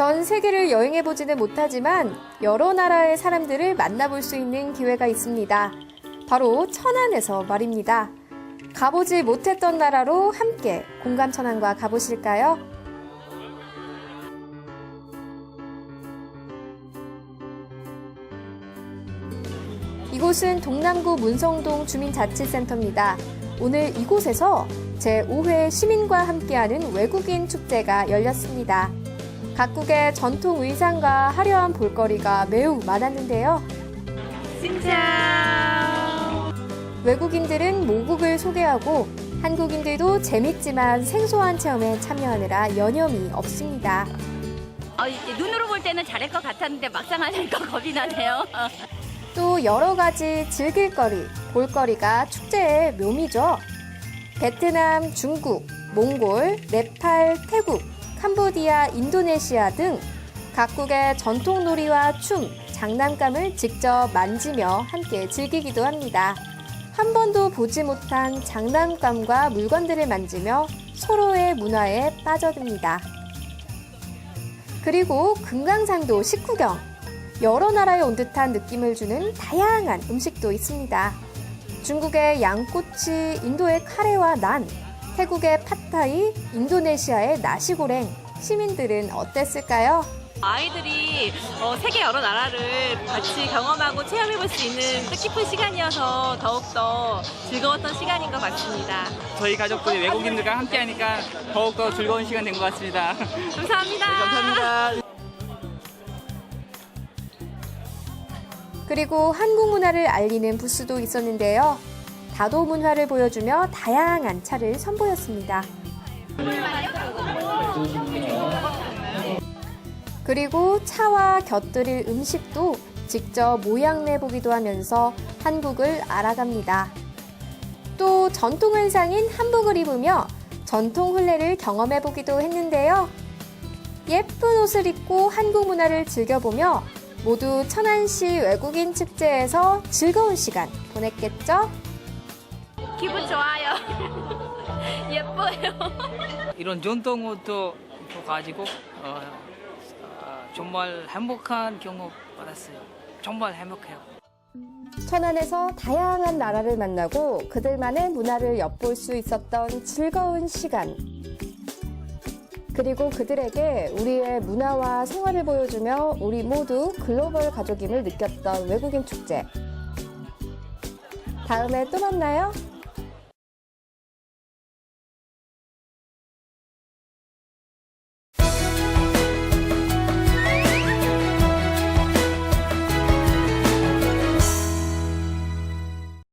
전 세계를 여행해보지는 못하지만 여러 나라의 사람들을 만나볼 수 있는 기회가 있습니다. 바로 천안에서 말입니다. 가보지 못했던 나라로 함께 공감 천안과 가보실까요? 이곳은 동남구 문성동 주민자치센터입니다. 오늘 이곳에서 제5회 시민과 함께하는 외국인 축제가 열렸습니다. 각국의 전통 의상과 화려한 볼거리가 매우 많았는데요. 외국인들은 모국을 소개하고 한국인들도 재밌지만 생소한 체험에 참여하느라 여념이 없습니다. 어, 눈으로 볼 때는 잘할 것 같았는데 막상 하니까 겁이 나네요. 또 여러 가지 즐길 거리, 볼거리가 축제의 묘미죠. 베트남, 중국, 몽골, 네팔, 태국, 캄보디아, 인도네시아 등 각국의 전통 놀이와 춤, 장난감을 직접 만지며 함께 즐기기도 합니다. 한 번도 보지 못한 장난감과 물건들을 만지며 서로의 문화에 빠져듭니다. 그리고 금강산도 식후경. 여러 나라에 온 듯한 느낌을 주는 다양한 음식도 있습니다. 중국의 양꼬치, 인도의 카레와 난, 태국의 팟타이, 인도네시아의 나시고랭. 시민들은 어땠을까요? 아이들이 어, 세계 여러 나라를 같이 경험하고 체험해볼 수 있는 뜻깊은 시간이어서 더욱더 즐거웠던 시간인 것 같습니다. 저희 가족들이 외국인들과 함께하니까 더욱더 즐거운 시간 된 것 같습니다. 감사합니다. 감사합니다. 그리고 한국 문화를 알리는 부스도 있었는데요. 다도 문화를 보여주며 다양한 차를 선보였습니다. 그리고 차와 곁들일 음식도 직접 모양 내보기도 하면서 한국을 알아갑니다. 또 전통 의상인 한복을 입으며 전통 혼례를 경험해보기도 했는데요. 예쁜 옷을 입고 한국 문화를 즐겨보며 모두 천안시 외국인 축제에서 즐거운 시간 보냈겠죠? 기분 좋아요. 예뻐요. 이런 전통 옷도 가지고 어, 어, 정말 행복한 경험 받았어요. 정말 행복해요. 천안에서 다양한 나라를 만나고 그들만의 문화를 엿볼 수 있었던 즐거운 시간. 그리고 그들에게 우리의 문화와 생활을 보여주며 우리 모두 글로벌 가족임을 느꼈던 외국인 축제. 다음에 또 만나요.